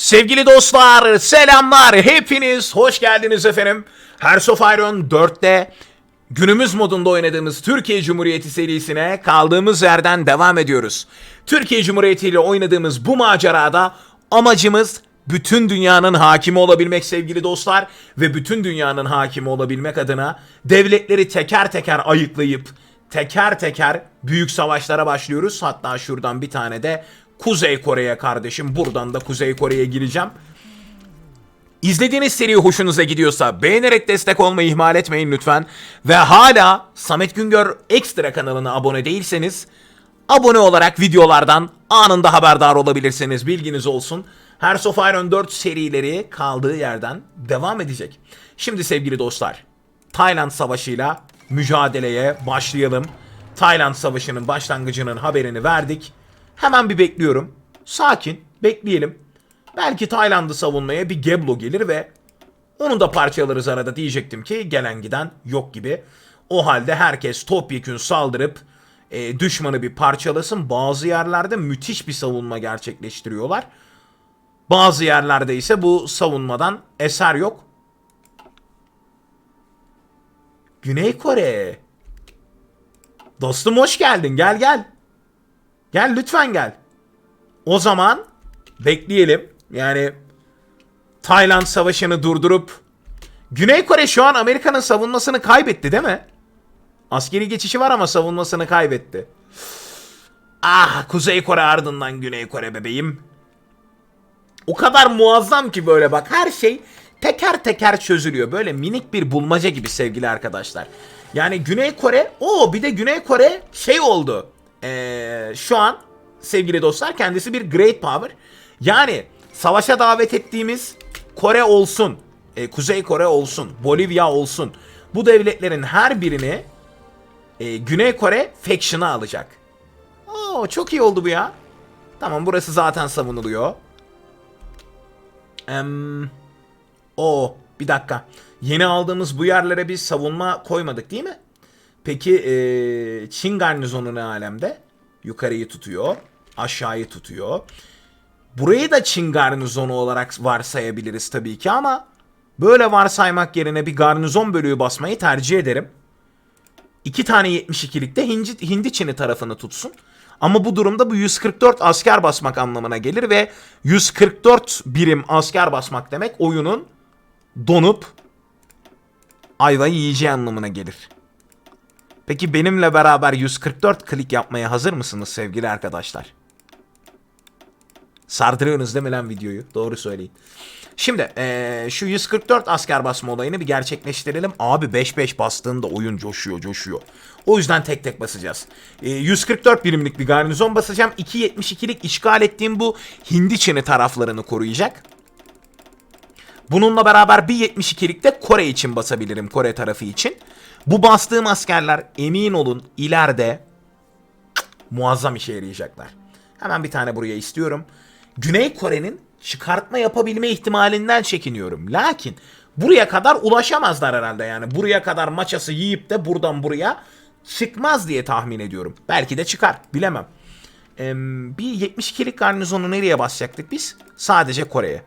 Sevgili dostlar, selamlar. Hepiniz hoş geldiniz efendim. Hearts of Iron 4'te günümüz modunda oynadığımız Türkiye Cumhuriyeti serisine kaldığımız yerden devam ediyoruz. Türkiye Cumhuriyeti ile oynadığımız bu macerada amacımız bütün dünyanın hakimi olabilmek sevgili dostlar ve bütün dünyanın hakimi olabilmek adına devletleri teker teker ayıklayıp teker teker büyük savaşlara başlıyoruz. Hatta şuradan bir tane de Kuzey Kore'ye kardeşim. Buradan da Kuzey Kore'ye gireceğim. İzlediğiniz seri hoşunuza gidiyorsa beğenerek destek olmayı ihmal etmeyin lütfen. Ve hala Samet Güngör Ekstra kanalına abone değilseniz abone olarak videolardan anında haberdar olabilirsiniz. Bilginiz olsun. Hearts of Iron 4 serileri kaldığı yerden devam edecek. Şimdi sevgili dostlar, Tayland Savaşı'yla mücadeleye başlayalım. Tayland Savaşı'nın başlangıcının haberini verdik. Hemen bir bekliyorum. Sakin, bekleyelim. Belki Tayland'ı savunmaya bir Geblo gelir ve onu da parçalarız arada diyecektim ki gelen giden yok gibi. O halde herkes topyekün saldırıp e, düşmanı bir parçalasın. Bazı yerlerde müthiş bir savunma gerçekleştiriyorlar. Bazı yerlerde ise bu savunmadan eser yok. Güney Kore. Dostum hoş geldin. Gel gel. Gel lütfen gel. O zaman bekleyelim. Yani Tayland savaşını durdurup Güney Kore şu an Amerika'nın savunmasını kaybetti değil mi? Askeri geçişi var ama savunmasını kaybetti. Ah Kuzey Kore ardından Güney Kore bebeğim. O kadar muazzam ki böyle bak her şey teker teker çözülüyor. Böyle minik bir bulmaca gibi sevgili arkadaşlar. Yani Güney Kore, o bir de Güney Kore şey oldu. Ee, şu an sevgili dostlar kendisi bir great power. Yani savaşa davet ettiğimiz Kore olsun, e, Kuzey Kore olsun, Bolivya olsun. Bu devletlerin her birini e, Güney Kore faction'a alacak. Oo çok iyi oldu bu ya. Tamam burası zaten savunuluyor. Em, o bir dakika. Yeni aldığımız bu yerlere biz savunma koymadık değil mi? Peki e, Çin garnizonu ne alemde? Yukarıyı tutuyor. Aşağıyı tutuyor. Burayı da Çin garnizonu olarak varsayabiliriz tabii ki ama böyle varsaymak yerine bir garnizon bölüğü basmayı tercih ederim. İki tane 72'likte Hindi, Hindi Çin'i tarafını tutsun. Ama bu durumda bu 144 asker basmak anlamına gelir ve 144 birim asker basmak demek oyunun donup ayvayı yiyeceği anlamına gelir. Peki benimle beraber 144 klik yapmaya hazır mısınız sevgili arkadaşlar? Sardırıyorsunuz değil mi lan videoyu? Doğru söyleyin. Şimdi ee, şu 144 asker basma olayını bir gerçekleştirelim. Abi 5-5 bastığında oyun coşuyor coşuyor. O yüzden tek tek basacağız. E, 144 birimlik bir garnizon basacağım. 2.72'lik işgal ettiğim bu Hindi Çin'i taraflarını koruyacak. Bununla beraber bir 72'lik de Kore için basabilirim. Kore tarafı için. Bu bastığım askerler emin olun ileride muazzam işe yarayacaklar. Hemen bir tane buraya istiyorum. Güney Kore'nin çıkartma yapabilme ihtimalinden çekiniyorum. Lakin buraya kadar ulaşamazlar herhalde yani. Buraya kadar maçası yiyip de buradan buraya çıkmaz diye tahmin ediyorum. Belki de çıkar bilemem. Ee, bir 72'lik garnizonu nereye basacaktık biz? Sadece Kore'ye.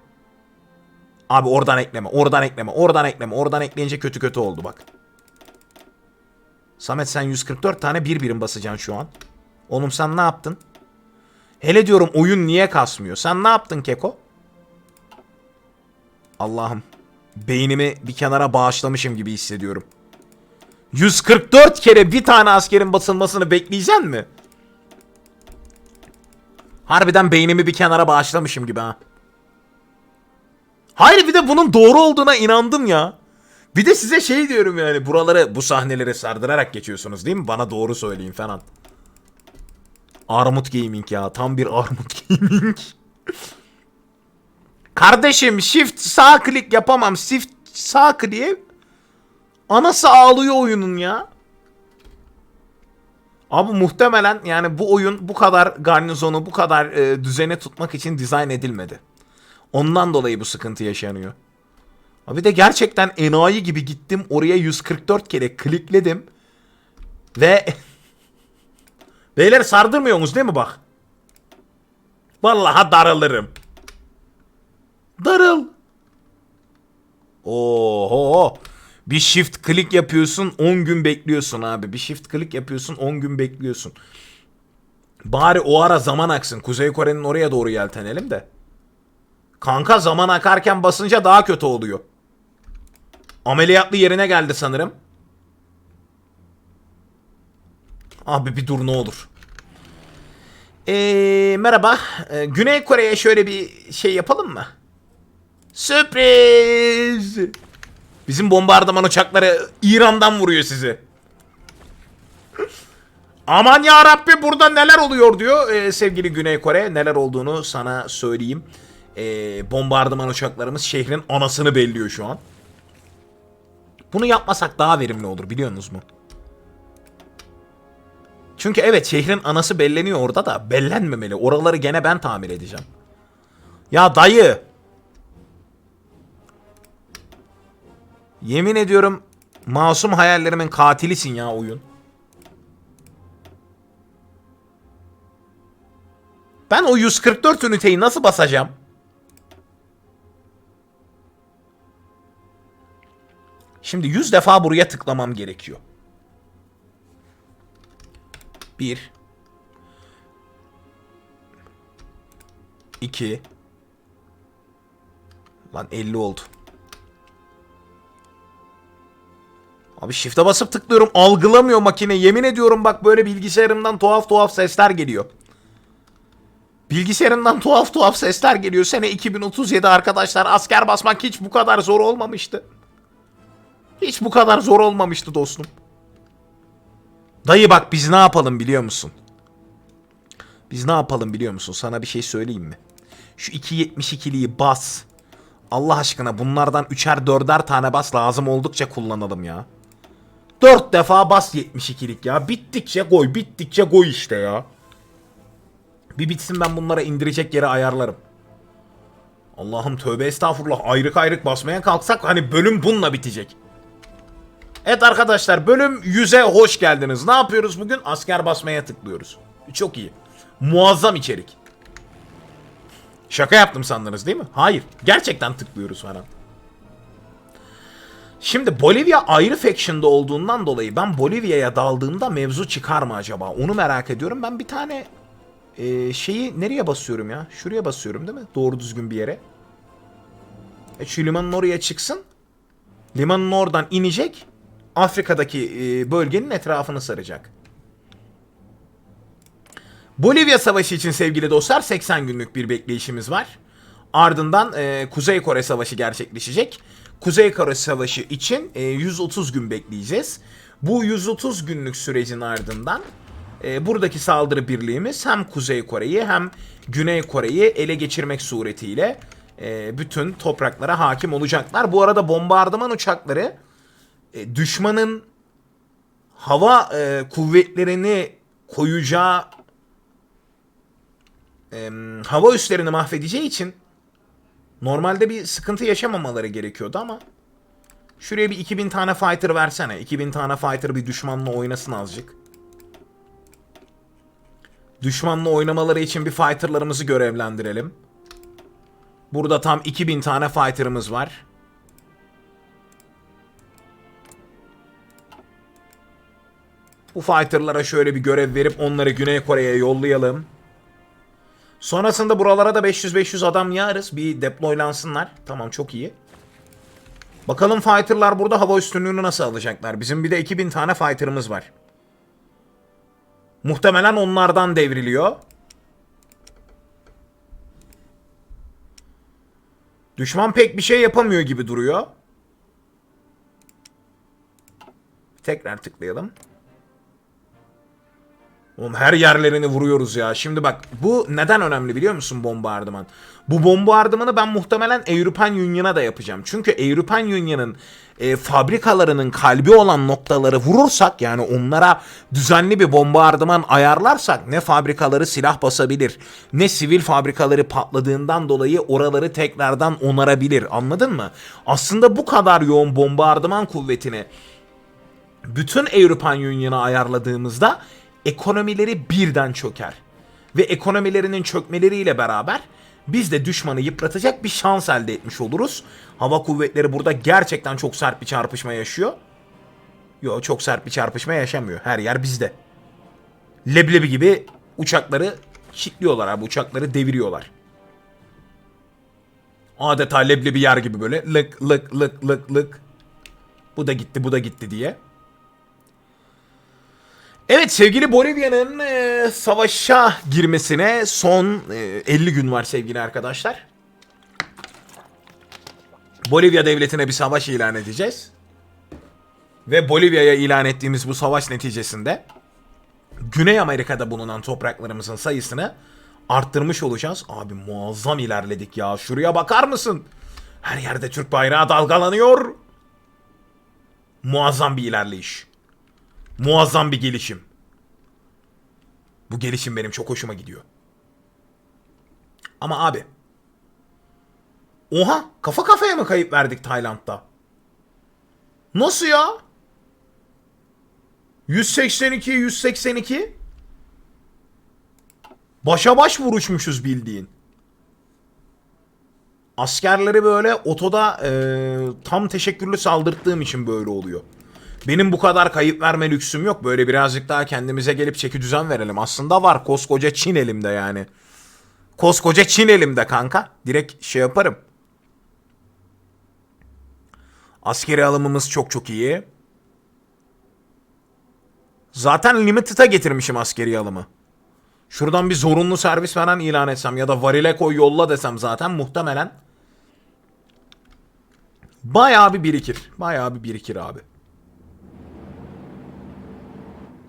Abi oradan ekleme, oradan ekleme, oradan ekleme, oradan ekleyince kötü kötü oldu bak. Samet sen 144 tane bir birim basacaksın şu an. Oğlum sen ne yaptın? Hele diyorum oyun niye kasmıyor? Sen ne yaptın Keko? Allah'ım. Beynimi bir kenara bağışlamışım gibi hissediyorum. 144 kere bir tane askerin basılmasını bekleyeceksin mi? Harbiden beynimi bir kenara bağışlamışım gibi ha. Hayır bir de bunun doğru olduğuna inandım ya. Bir de size şey diyorum yani buraları bu sahneleri sardırarak geçiyorsunuz değil mi? Bana doğru söyleyin falan. Armut Gaming ya. Tam bir Armut Gaming. Kardeşim shift sağ klik yapamam. Shift sağ kliğe anası ağlıyor oyunun ya. Abi muhtemelen yani bu oyun bu kadar garnizonu bu kadar e, düzene tutmak için dizayn edilmedi. Ondan dolayı bu sıkıntı yaşanıyor. Abi de gerçekten enayi gibi gittim oraya 144 kere klikledim. Ve Beyler sardırmıyorsunuz değil mi bak? Vallahi darılırım. Darıl. Oho. Bir shift click yapıyorsun 10 gün bekliyorsun abi. Bir shift click yapıyorsun 10 gün bekliyorsun. Bari o ara zaman aksın. Kuzey Kore'nin oraya doğru yeltenelim de. Kanka zaman akarken basınca daha kötü oluyor. Ameliyatlı yerine geldi sanırım. Abi bir dur ne olur. Ee, merhaba. Ee, Güney Kore'ye şöyle bir şey yapalım mı? Sürpriz. Bizim bombardıman uçakları İran'dan vuruyor sizi. Aman ya Rabbi burada neler oluyor diyor Ee, sevgili Güney Kore. Neler olduğunu sana söyleyeyim. Ee, bombardıman uçaklarımız şehrin anasını belliyor şu an. Bunu yapmasak daha verimli olur biliyorsunuz mu? Çünkü evet şehrin anası belleniyor orada da bellenmemeli. Oraları gene ben tamir edeceğim. Ya dayı. Yemin ediyorum masum hayallerimin katilisin ya oyun. Ben o 144 üniteyi nasıl basacağım? Şimdi 100 defa buraya tıklamam gerekiyor. 1 2 Lan 50 oldu. Abi shift'e basıp tıklıyorum algılamıyor makine. Yemin ediyorum bak böyle bilgisayarımdan tuhaf tuhaf sesler geliyor. Bilgisayarından tuhaf tuhaf sesler geliyor. Sene 2037 arkadaşlar asker basmak hiç bu kadar zor olmamıştı. Hiç bu kadar zor olmamıştı dostum. Dayı bak biz ne yapalım biliyor musun? Biz ne yapalım biliyor musun? Sana bir şey söyleyeyim mi? Şu 2.72'liyi bas. Allah aşkına bunlardan üçer dörder tane bas lazım oldukça kullanalım ya. Dört defa bas 72'lik ya. Bittikçe koy, bittikçe koy işte ya. Bir bitsin ben bunlara indirecek yere ayarlarım. Allah'ım tövbe estağfurullah ayrık ayrık basmaya kalksak hani bölüm bununla bitecek. Evet arkadaşlar bölüm 100'e hoş geldiniz. Ne yapıyoruz bugün? Asker basmaya tıklıyoruz. Çok iyi. Muazzam içerik. Şaka yaptım sandınız değil mi? Hayır. Gerçekten tıklıyoruz falan. Şimdi Bolivya ayrı faction'da olduğundan dolayı ben Bolivya'ya daldığımda mevzu çıkar mı acaba? Onu merak ediyorum. Ben bir tane e, şeyi nereye basıyorum ya? Şuraya basıyorum değil mi? Doğru düzgün bir yere. E, şu limanın oraya çıksın. Limanın oradan inecek. Afrika'daki e, bölgenin etrafını saracak. Bolivya Savaşı için sevgili dostlar 80 günlük bir bekleyişimiz var. Ardından e, Kuzey Kore Savaşı gerçekleşecek. Kuzey Kore Savaşı için e, 130 gün bekleyeceğiz. Bu 130 günlük sürecin ardından e, buradaki saldırı birliğimiz hem Kuzey Kore'yi hem Güney Kore'yi ele geçirmek suretiyle e, bütün topraklara hakim olacaklar. Bu arada bombardıman uçakları e, düşmanın hava e, kuvvetlerini koyacağı e, hava üslerini mahvedeceği için normalde bir sıkıntı yaşamamaları gerekiyordu ama şuraya bir 2000 tane fighter versene. 2000 tane fighter bir düşmanla oynasın azıcık. Düşmanla oynamaları için bir fighterlarımızı görevlendirelim. Burada tam 2000 tane fighter'ımız var. Bu fighter'lara şöyle bir görev verip onları Güney Kore'ye yollayalım. Sonrasında buralara da 500-500 adam yağarız. Bir deploylansınlar. Tamam çok iyi. Bakalım fighter'lar burada hava üstünlüğünü nasıl alacaklar. Bizim bir de 2000 tane fighter'ımız var. Muhtemelen onlardan devriliyor. Düşman pek bir şey yapamıyor gibi duruyor. Tekrar tıklayalım. Oğlum her yerlerini vuruyoruz ya. Şimdi bak bu neden önemli biliyor musun bombardıman? Bu bombardımanı ben muhtemelen European Union'a da yapacağım. Çünkü European Union'ın e, fabrikalarının kalbi olan noktaları vurursak yani onlara düzenli bir bombardıman ayarlarsak ne fabrikaları silah basabilir ne sivil fabrikaları patladığından dolayı oraları tekrardan onarabilir. Anladın mı? Aslında bu kadar yoğun bombardıman kuvvetini bütün European Union'a ayarladığımızda ekonomileri birden çöker. Ve ekonomilerinin çökmeleriyle beraber Biz de düşmanı yıpratacak bir şans elde etmiş oluruz. Hava kuvvetleri burada gerçekten çok sert bir çarpışma yaşıyor. Yo çok sert bir çarpışma yaşamıyor. Her yer bizde. Leblebi gibi uçakları kilitliyorlar abi. Uçakları deviriyorlar. Adeta leblebi yer gibi böyle lık lık lık lık lık. Bu da gitti bu da gitti diye. Evet sevgili Bolivya'nın e, savaşa girmesine son e, 50 gün var sevgili arkadaşlar. Bolivya devletine bir savaş ilan edeceğiz. Ve Bolivya'ya ilan ettiğimiz bu savaş neticesinde Güney Amerika'da bulunan topraklarımızın sayısını arttırmış olacağız. Abi muazzam ilerledik ya. Şuraya bakar mısın? Her yerde Türk bayrağı dalgalanıyor. Muazzam bir ilerleyiş. Muazzam bir gelişim. Bu gelişim benim çok hoşuma gidiyor. Ama abi. Oha kafa kafaya mı kayıp verdik Tayland'da? Nasıl ya? 182 182 Başa baş vuruşmuşuz bildiğin. Askerleri böyle otoda e, tam teşekkürlü saldırttığım için böyle oluyor. Benim bu kadar kayıp verme lüksüm yok. Böyle birazcık daha kendimize gelip çeki düzen verelim. Aslında var koskoca Çin elimde yani. Koskoca Çin elimde kanka. Direkt şey yaparım. Askeri alımımız çok çok iyi. Zaten limited'a getirmişim askeri alımı. Şuradan bir zorunlu servis falan ilan etsem ya da varile koy yolla desem zaten muhtemelen bayağı bir birikir. Bayağı bir birikir abi.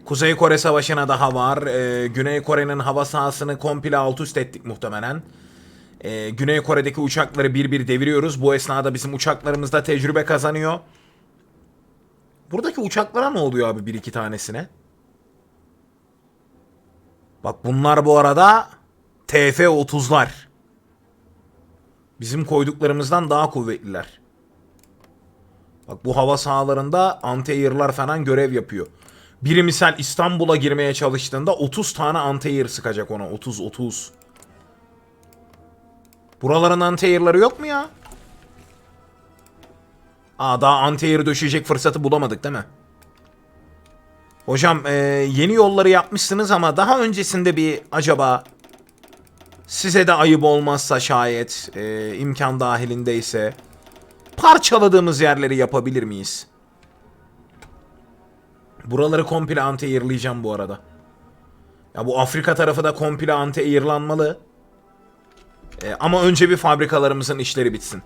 Kuzey Kore Savaşı'na daha var. Ee, Güney Kore'nin hava sahasını komple alt üst ettik muhtemelen. Ee, Güney Kore'deki uçakları bir bir deviriyoruz. Bu esnada bizim uçaklarımız da tecrübe kazanıyor. Buradaki uçaklara ne oluyor abi bir iki tanesine? Bak bunlar bu arada TF-30'lar. Bizim koyduklarımızdan daha kuvvetliler. Bak bu hava sahalarında anti-air'lar falan görev yapıyor. Biri misal İstanbul'a girmeye çalıştığında 30 tane anti-air sıkacak ona. 30-30. Buraların anti-air'ları yok mu ya? Aa daha anti-air döşeyecek fırsatı bulamadık değil mi? Hocam e, yeni yolları yapmışsınız ama daha öncesinde bir acaba size de ayıp olmazsa şayet e, imkan dahilindeyse parçaladığımız yerleri yapabilir miyiz? Buraları komple anti-airlayacağım bu arada. Ya bu Afrika tarafı da komple anti-airlanmalı. E, ama önce bir fabrikalarımızın işleri bitsin.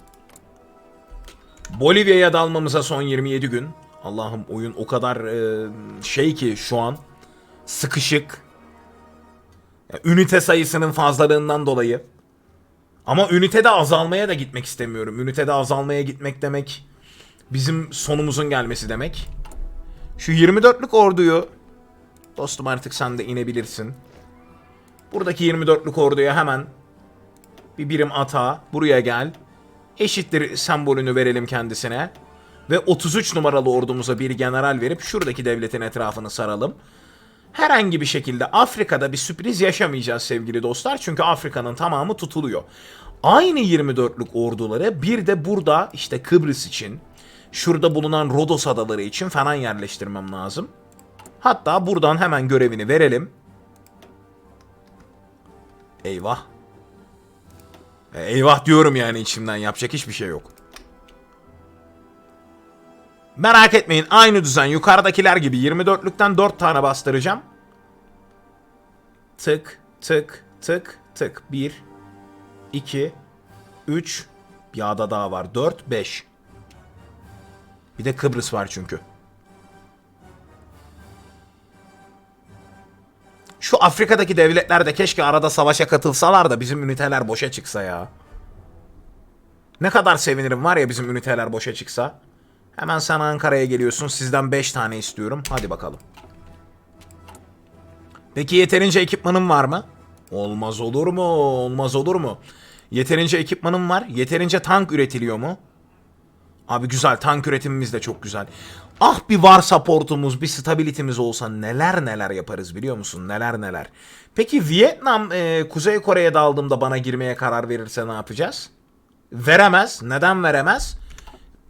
Bolivya'ya dalmamıza son 27 gün. Allah'ım oyun o kadar e, şey ki şu an sıkışık. Ya, ünite sayısının fazlalığından dolayı. Ama ünitede azalmaya da gitmek istemiyorum. Ünitede azalmaya gitmek demek bizim sonumuzun gelmesi demek. Şu 24'lük orduyu dostum artık sen de inebilirsin. Buradaki 24'lük orduya hemen bir birim ata buraya gel. Eşittir sembolünü verelim kendisine. Ve 33 numaralı ordumuza bir general verip şuradaki devletin etrafını saralım. Herhangi bir şekilde Afrika'da bir sürpriz yaşamayacağız sevgili dostlar. Çünkü Afrika'nın tamamı tutuluyor. Aynı 24'lük orduları bir de burada işte Kıbrıs için, şurada bulunan Rodos adaları için falan yerleştirmem lazım. Hatta buradan hemen görevini verelim. Eyvah. E, Eyvah diyorum yani içimden yapacak hiçbir şey yok. Merak etmeyin aynı düzen yukarıdakiler gibi 24'lükten 4 tane bastıracağım. Tık tık tık tık 1 2 3 bir ada daha var 4 5 Bir de Kıbrıs var çünkü. Şu Afrika'daki devletler de keşke arada savaşa katılsalar da bizim üniteler boşa çıksa ya. Ne kadar sevinirim var ya bizim üniteler boşa çıksa. Hemen sen Ankara'ya geliyorsun. Sizden 5 tane istiyorum. Hadi bakalım. Peki yeterince ekipmanım var mı? Olmaz olur mu? Olmaz olur mu? Yeterince ekipmanım var. Yeterince tank üretiliyor mu? Abi güzel tank üretimimiz de çok güzel. Ah bir var supportumuz, bir stabilitimiz olsa neler neler yaparız biliyor musun? Neler neler. Peki Vietnam e, Kuzey Kore'ye daldığımda bana girmeye karar verirse ne yapacağız? Veremez. Neden veremez?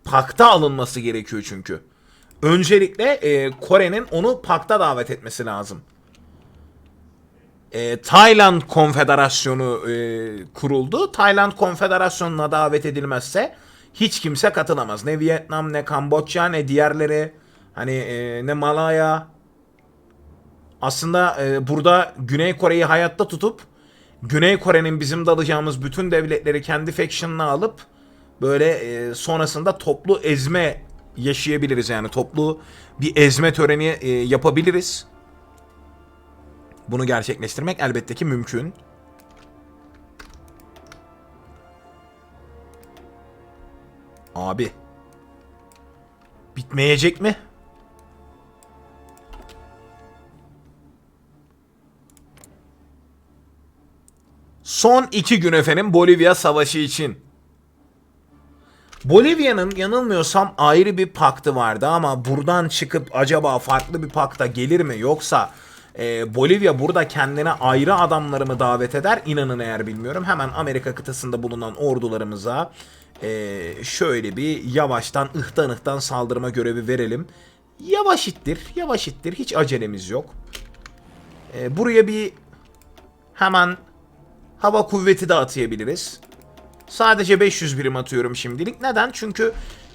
Pakta alınması gerekiyor çünkü. Öncelikle e, Kore'nin onu pakta davet etmesi lazım. E, Tayland Konfederasyonu e, kuruldu. Tayland Konfederasyonu'na davet edilmezse hiç kimse katılamaz. Ne Vietnam, ne Kamboçya, ne diğerleri. Hani e, ne Malaya. Aslında e, burada Güney Kore'yi hayatta tutup Güney Kore'nin bizim dalacağımız bütün devletleri kendi faction'ına alıp böyle e, sonrasında toplu ezme yaşayabiliriz yani toplu bir ezme töreni e, yapabiliriz. Bunu gerçekleştirmek elbette ki mümkün. Abi. Bitmeyecek mi? Son iki gün efendim Bolivya Savaşı için. Bolivya'nın yanılmıyorsam ayrı bir paktı vardı ama buradan çıkıp acaba farklı bir pakta gelir mi yoksa e, Bolivya burada kendine ayrı adamları mı davet eder inanın eğer bilmiyorum. Hemen Amerika kıtasında bulunan ordularımıza e, şöyle bir yavaştan ıhtan ıhtan saldırma görevi verelim. Yavaş ittir, yavaş ittir. Hiç acelemiz yok. E, buraya bir hemen hava kuvveti de atayabiliriz. Sadece 500 birim atıyorum şimdilik. Neden? Çünkü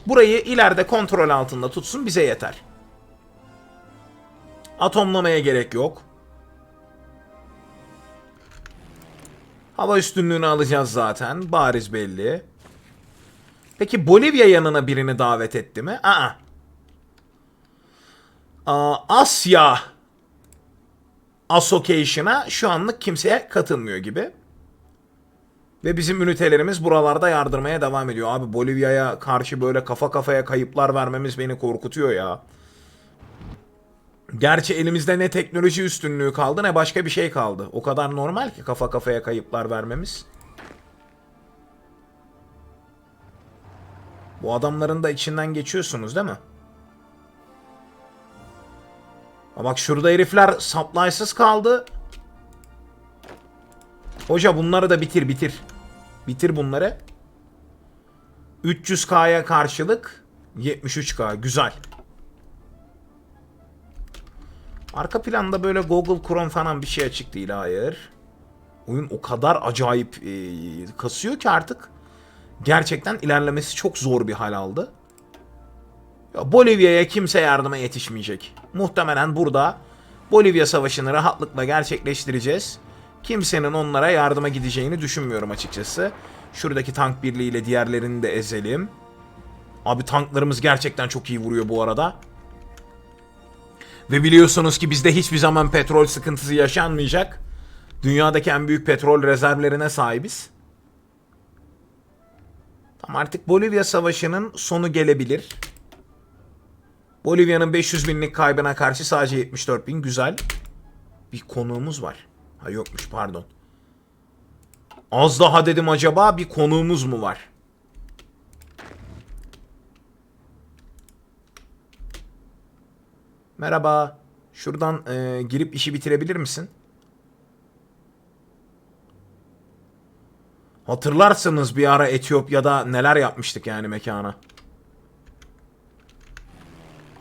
burayı ileride kontrol altında tutsun bize yeter. Atomlamaya gerek yok. Hava üstünlüğünü alacağız zaten. Bariz belli. Peki Bolivya yanına birini davet etti mi? Aa. Asya Association'a şu anlık kimseye katılmıyor gibi. Ve bizim ünitelerimiz buralarda yardırmaya devam ediyor. Abi Bolivya'ya karşı böyle kafa kafaya kayıplar vermemiz beni korkutuyor ya. Gerçi elimizde ne teknoloji üstünlüğü kaldı ne başka bir şey kaldı. O kadar normal ki kafa kafaya kayıplar vermemiz. Bu adamların da içinden geçiyorsunuz değil mi? Ha bak şurada herifler supply'sız kaldı. Hoca bunları da bitir bitir. Bitir bunları. 300k'ya karşılık 73k. Güzel. Arka planda böyle Google Chrome falan bir şey açık değil. Hayır. Oyun o kadar acayip e, kasıyor ki artık. Gerçekten ilerlemesi çok zor bir hal aldı. Ya Bolivya'ya kimse yardıma yetişmeyecek. Muhtemelen burada Bolivya Savaşı'nı rahatlıkla gerçekleştireceğiz. Kimsenin onlara yardıma gideceğini düşünmüyorum açıkçası. Şuradaki tank birliğiyle diğerlerini de ezelim. Abi tanklarımız gerçekten çok iyi vuruyor bu arada. Ve biliyorsunuz ki bizde hiçbir zaman petrol sıkıntısı yaşanmayacak. Dünyadaki en büyük petrol rezervlerine sahibiz. Tam artık Bolivya Savaşı'nın sonu gelebilir. Bolivya'nın 500 binlik kaybına karşı sadece 74 bin. Güzel. Bir konuğumuz var. Ha yokmuş pardon. Az daha dedim acaba bir konuğumuz mu var? Merhaba. Şuradan e, girip işi bitirebilir misin? Hatırlarsınız bir ara Etiyopya'da neler yapmıştık yani mekana.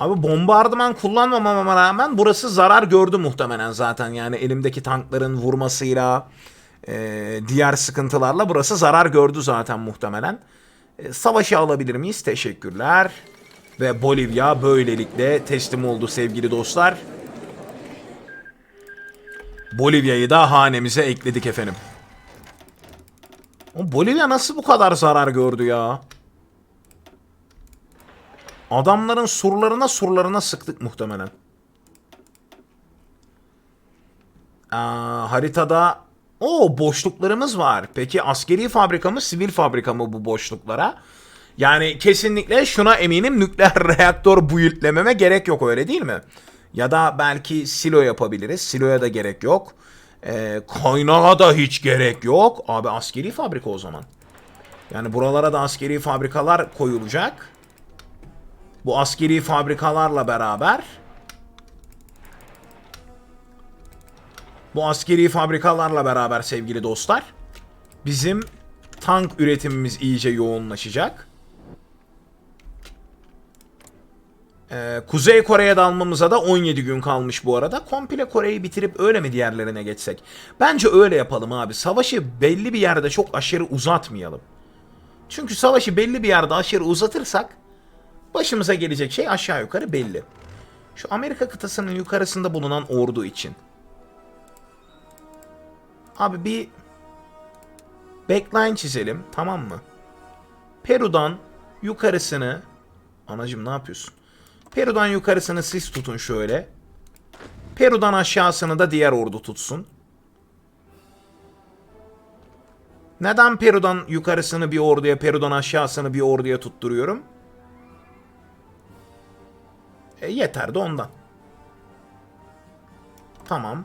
Abi bombardıman kullanmamama rağmen burası zarar gördü muhtemelen zaten. Yani elimdeki tankların vurmasıyla e, diğer sıkıntılarla burası zarar gördü zaten muhtemelen. E, savaşı alabilir miyiz? Teşekkürler. Ve Bolivya böylelikle teslim oldu sevgili dostlar. Bolivya'yı da hanemize ekledik efendim. O Bolivya nasıl bu kadar zarar gördü ya? Adamların surlarına surlarına sıktık muhtemelen. Aa, haritada o boşluklarımız var. Peki askeri fabrika mı, sivil fabrika mı bu boşluklara? Yani kesinlikle şuna eminim nükleer reaktör buildlememe gerek yok öyle değil mi? Ya da belki silo yapabiliriz. Siloya da gerek yok. Ee, kaynağa da hiç gerek yok. Abi askeri fabrika o zaman. Yani buralara da askeri fabrikalar koyulacak. Bu askeri fabrikalarla beraber bu askeri fabrikalarla beraber sevgili dostlar bizim tank üretimimiz iyice yoğunlaşacak. Ee, Kuzey Kore'ye dalmamıza da 17 gün kalmış bu arada. Komple Kore'yi bitirip öyle mi diğerlerine geçsek? Bence öyle yapalım abi. Savaşı belli bir yerde çok aşırı uzatmayalım. Çünkü savaşı belli bir yerde aşırı uzatırsak başımıza gelecek şey aşağı yukarı belli. Şu Amerika kıtasının yukarısında bulunan ordu için. Abi bir backline çizelim tamam mı? Peru'dan yukarısını Anacım ne yapıyorsun? Peru'dan yukarısını siz tutun şöyle. Peru'dan aşağısını da diğer ordu tutsun. Neden Peru'dan yukarısını bir orduya, Peru'dan aşağısını bir orduya tutturuyorum? E, yeter de ondan. Tamam.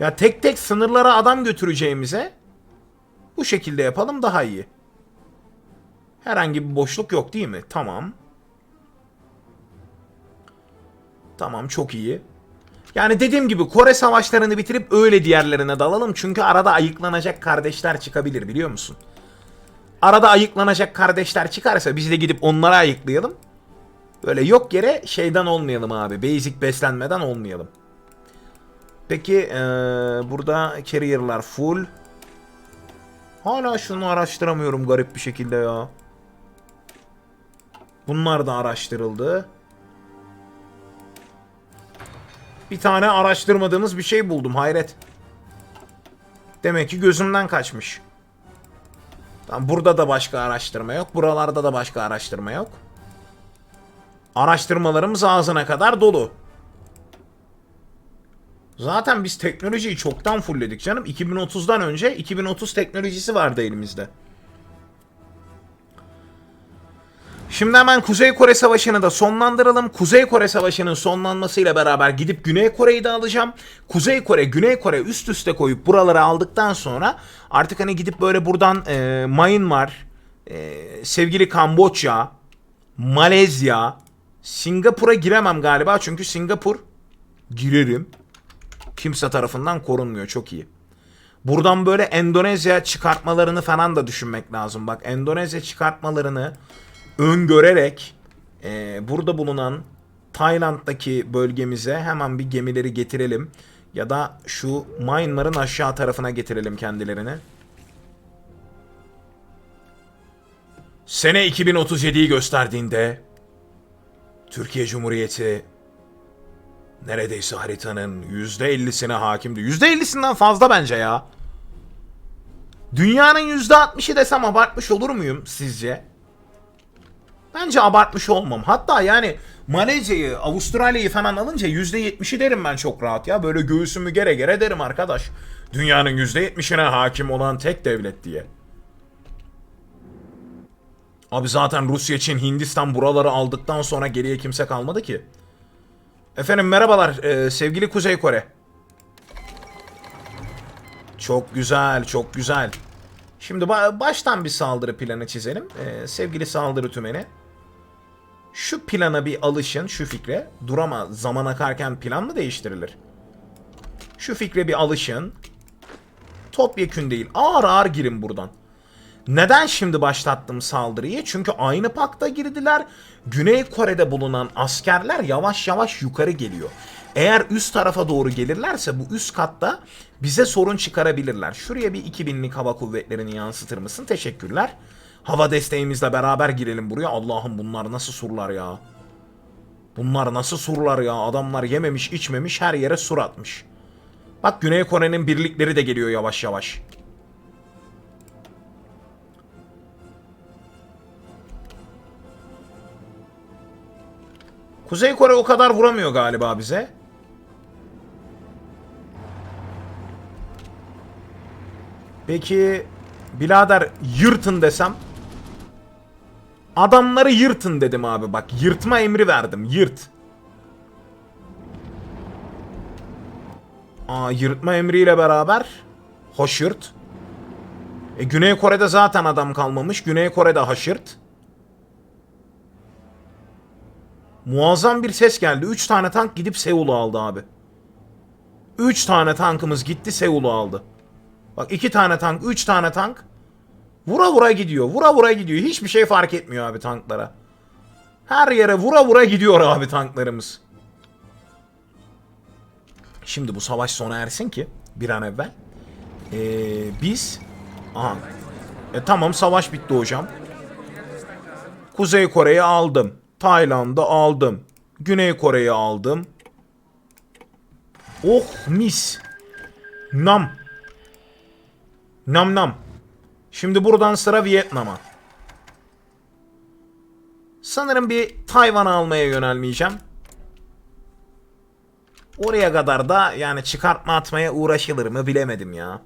Ya tek tek sınırlara adam götüreceğimize bu şekilde yapalım daha iyi. Herhangi bir boşluk yok değil mi? Tamam. Tamam çok iyi. Yani dediğim gibi Kore savaşlarını bitirip öyle diğerlerine dalalım. Çünkü arada ayıklanacak kardeşler çıkabilir biliyor musun? Arada ayıklanacak kardeşler çıkarsa biz de gidip onları ayıklayalım. Böyle yok yere şeyden olmayalım abi. Basic beslenmeden olmayalım. Peki ee, burada carrier'lar full. Hala şunu araştıramıyorum garip bir şekilde ya. Bunlar da araştırıldı. Bir tane araştırmadığımız bir şey buldum hayret. Demek ki gözümden kaçmış. Tamam, burada da başka araştırma yok. Buralarda da başka araştırma yok. Araştırmalarımız ağzına kadar dolu. Zaten biz teknolojiyi çoktan fullledik canım. 2030'dan önce 2030 teknolojisi vardı elimizde. Şimdi hemen Kuzey Kore Savaşı'nı da sonlandıralım. Kuzey Kore Savaşı'nın sonlanmasıyla beraber gidip Güney Kore'yi de alacağım. Kuzey Kore, Güney Kore üst üste koyup buraları aldıktan sonra artık hani gidip böyle buradan e, Myanmar, e, sevgili Kamboçya, Malezya, Singapur'a giremem galiba çünkü Singapur girerim. Kimse tarafından korunmuyor çok iyi. Buradan böyle Endonezya çıkartmalarını falan da düşünmek lazım. Bak Endonezya çıkartmalarını öngörerek e, burada bulunan Tayland'daki bölgemize hemen bir gemileri getirelim. Ya da şu Myanmar'ın aşağı tarafına getirelim kendilerini. Sene 2037'yi gösterdiğinde Türkiye Cumhuriyeti neredeyse haritanın %50'sine hakimdi. %50'sinden fazla bence ya. Dünyanın %60'ı desem abartmış olur muyum sizce? Bence abartmış olmam. Hatta yani Malezya'yı, Avustralya'yı falan alınca %70'i derim ben çok rahat ya. Böyle göğsümü gere gere derim arkadaş. Dünyanın %70'ine hakim olan tek devlet diye. Abi zaten Rusya, Çin, Hindistan buraları aldıktan sonra geriye kimse kalmadı ki. Efendim merhabalar ee, sevgili Kuzey Kore. Çok güzel, çok güzel. Şimdi ba- baştan bir saldırı planı çizelim. Ee, sevgili saldırı tümeni. Şu plana bir alışın, şu fikre. Durama, zaman akarken plan mı değiştirilir? Şu fikre bir alışın. Topyekün değil, ağır ağır girin buradan. Neden şimdi başlattım saldırıyı? Çünkü aynı pakta girdiler. Güney Kore'de bulunan askerler yavaş yavaş yukarı geliyor. Eğer üst tarafa doğru gelirlerse bu üst katta bize sorun çıkarabilirler. Şuraya bir 2000'lik hava kuvvetlerini yansıtır mısın? Teşekkürler. Hava desteğimizle beraber girelim buraya. Allah'ım bunlar nasıl surlar ya. Bunlar nasıl surlar ya. Adamlar yememiş içmemiş her yere sur atmış. Bak Güney Kore'nin birlikleri de geliyor yavaş yavaş. Kuzey Kore o kadar vuramıyor galiba bize. Peki birader yırtın desem. Adamları yırtın dedim abi bak. Yırtma emri verdim. Yırt. Aa, yırtma emriyle beraber hoşyırt. E, Güney Kore'de zaten adam kalmamış. Güney Kore'de haşırt. Muazzam bir ses geldi. 3 tane tank gidip Seul'u aldı abi. 3 tane tankımız gitti Seul'u aldı. Bak 2 tane tank, 3 tane tank. Vura vura gidiyor. Vura vura gidiyor. Hiçbir şey fark etmiyor abi tanklara. Her yere vura vura gidiyor abi tanklarımız. Şimdi bu savaş sona ersin ki bir an evvel. Ee, biz... Aha. E tamam savaş bitti hocam. Kuzey Kore'yi aldım. Tayland'ı aldım. Güney Kore'yi aldım. Oh mis. Nam. Nam nam. Şimdi buradan sıra Vietnam'a. Sanırım bir Tayvan'ı almaya yönelmeyeceğim. Oraya kadar da yani çıkartma atmaya uğraşılır mı bilemedim ya.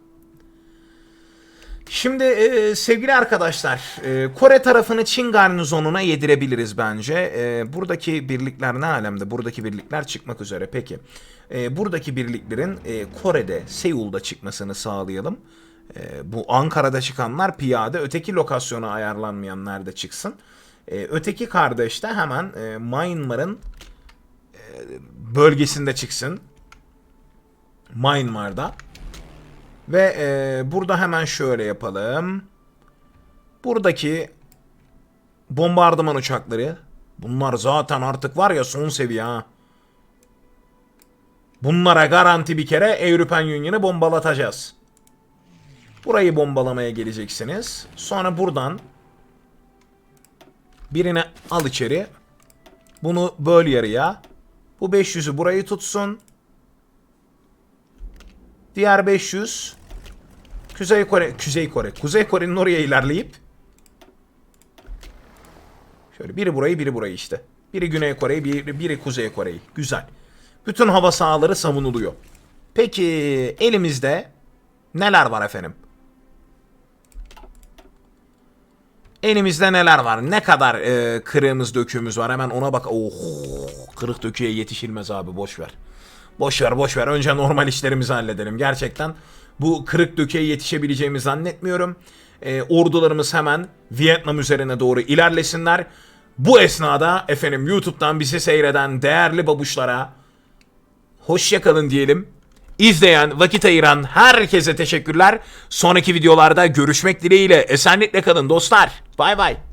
Şimdi e, sevgili arkadaşlar e, Kore tarafını Çin garnizonuna yedirebiliriz bence. E, buradaki birlikler ne alemde? Buradaki birlikler çıkmak üzere. Peki e, buradaki birliklerin e, Kore'de Seul'da çıkmasını sağlayalım. E, bu Ankara'da çıkanlar piyade öteki lokasyona ayarlanmayanlar da çıksın. E, öteki kardeş de hemen e, Myanmar'ın e, bölgesinde çıksın. Myanmar'da. Ve e, burada hemen şöyle yapalım. Buradaki bombardıman uçakları. Bunlar zaten artık var ya son seviye ha. Bunlara garanti bir kere European Union'ı bombalatacağız. Burayı bombalamaya geleceksiniz. Sonra buradan birini al içeri. Bunu böl yarıya. Bu 500'ü burayı tutsun. Diğer 500 Kuzey Kore, Kuzey Kore, Kuzey Kore'nin oraya ilerleyip şöyle biri burayı, biri burayı işte. Biri Güney Kore'yi, biri, biri Kuzey Kore'yi. Güzel. Bütün hava sahaları savunuluyor. Peki elimizde neler var efendim? Elimizde neler var? Ne kadar e, kırığımız döküğümüz var? Hemen ona bak. Oh, kırık döküğe yetişilmez abi boş ver. Boş ver boş ver. Önce normal işlerimizi halledelim. Gerçekten bu kırık döküğe yetişebileceğimi zannetmiyorum. E, ordularımız hemen Vietnam üzerine doğru ilerlesinler. Bu esnada efendim YouTube'dan bizi seyreden değerli babuşlara hoşçakalın diyelim. İzleyen, vakit ayıran herkese teşekkürler. Sonraki videolarda görüşmek dileğiyle. Esenlikle kalın dostlar. Bay bay.